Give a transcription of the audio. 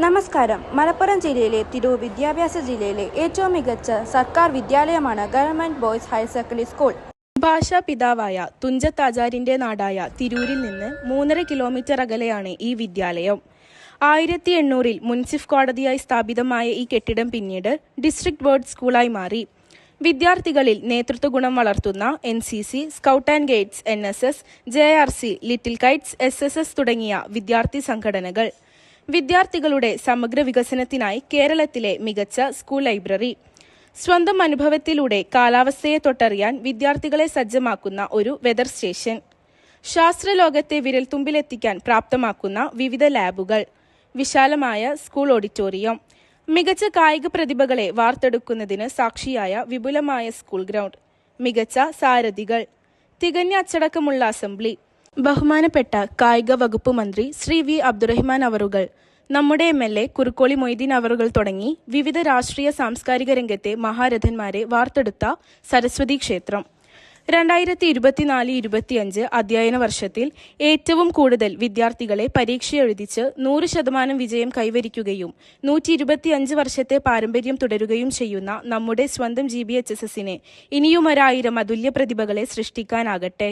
നമസ്കാരം. മലപ്പുറം ജില്ലയിലെ തിരൂർ വിദ്യാഭ്യാസ ജില്ലയിലെ ഏറ്റവും മികച്ച സർക്കാർ വിദ്യാലയമാണ് government boys higher secondary school. ഭാഷാ പിതാവായ തുഞ്ചത്താചാര്യന്റെ നാടായ തിരൂരിൽ നിന്ന് മൂന്നര കിലോമീറ്റർ അകലെയാണ് ഈ വിദ്യാലയം. ആയിരത്തി എണ്ണൂറിൽ മുൻസിഫ് കോടതിയായി സ്ഥാപിതമായ ഈ കെട്ടിടം പിന്നീട് ഡിസ്ട്രിക്ട് ബോർഡ് സ്കൂളായി മാറി. വിദ്യാർത്ഥികളിൽ നേതൃത്വ ഗുണം വളർത്തുന്ന N C C scout and guides N S S J R C little kites S S S തുടങ്ങിയ വിദ്യാർത്ഥി സംഘടനകൾ. വിദ്യാർത്ഥികളുടെ സമഗ്ര വികസനത്തിനായി കേരളത്തിലെ മികച്ച സ്കൂൾ ലൈബ്രറി. സ്വന്തം അനുഭവത്തിലൂടെ കാലാവസ്ഥയെ തൊട്ടറിയാൻ വിദ്യാർത്ഥികളെ സജ്ജമാക്കുന്ന ഒരു വെതർ സ്റ്റേഷൻ. ശാസ്ത്രലോകത്തെ വിരൽത്തുമ്പിലെത്തിക്കാൻ പ്രാപ്തമാക്കുന്ന വിവിധ ലാബുകൾ. വിശാലമായ സ്കൂൾ ഓഡിറ്റോറിയം. മികച്ച കായിക പ്രതിഭകളെ വാർത്തെടുക്കുന്നതിന് സാക്ഷിയായ വിപുലമായ സ്കൂൾ ഗ്രൗണ്ട്. മികച്ച സാരഥികൾ. തികഞ്ഞ അച്ചടക്കമുള്ള അസംബ്ലി. ബഹുമാനപ്പെട്ട കായിക വകുപ്പ് മന്ത്രി ശ്രീ വി അബ്ദുറഹ്മാൻ അവറുകൾ നമ്മുടെ M L A Kurukkoli Moideen അവറുകൾ തുടങ്ങി വിവിധ രാഷ്ട്രീയ സാംസ്കാരിക രംഗത്തെ മഹാരഥന്മാരെ വാർത്തെടുത്ത സരസ്വതി ക്ഷേത്രം. രണ്ടായിരത്തി ഇരുപത്തിനാല് ഇരുപത്തിയഞ്ച് അധ്യയന വർഷത്തിൽ ഏറ്റവും കൂടുതൽ വിദ്യാർത്ഥികളെ പരീക്ഷ എഴുതിച്ച് നൂറ് ശതമാനം വിജയം കൈവരിക്കുകയും നൂറ്റി ഇരുപത്തിയഞ്ച് വർഷത്തെ പാരമ്പര്യം തുടരുകയും ചെയ്യുന്ന നമ്മുടെ സ്വന്തം ജി ബി എച്ച് എസ് എസിനെ ഇനിയും ഒരായിരം അതുല്യ പ്രതിഭകളെ സൃഷ്ടിക്കാനാകട്ടെ.